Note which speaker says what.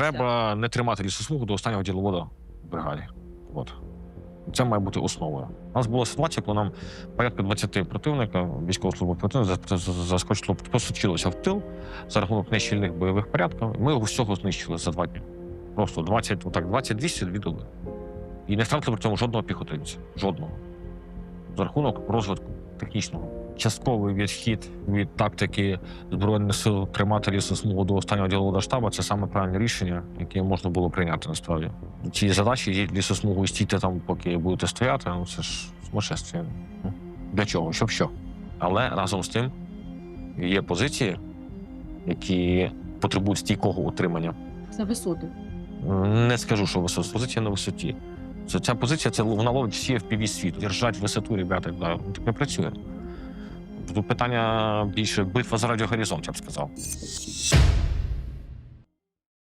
Speaker 1: Треба не тримати лісосмугу до останнього діловода в бригаді. От. Це має бути основою. У нас була ситуація, коли нам порядка 20 противника, за- за- заскочило, посучилося в тил за рахунок нещільних бойових порядків. Ми його всього знищили за два дні. Просто 20, отак, 20-200 дві доби. І не втратили при цьому жодного піхотинця. Жодного. За рахунок розвитку технічного. Частковий відхід від тактики Збройних сил тримати лісосмугу до останнього діловода штабу це саме правильне рішення, яке можна було прийняти насправді. Ці задачі лісосмугу стійте там, поки будете стояти. Ну це ж сумасшествие. Для чого? Щоб що? Але разом з тим є позиції, які потребують стійкого утримання.
Speaker 2: За висоти.
Speaker 1: Не скажу, що висота. Позиція на висоті. Ця позиція це вона ловить всі FPV світ. Держать висоту, ребята, так не працює. pytania dziś były z Radio Horyzoncie wskazał.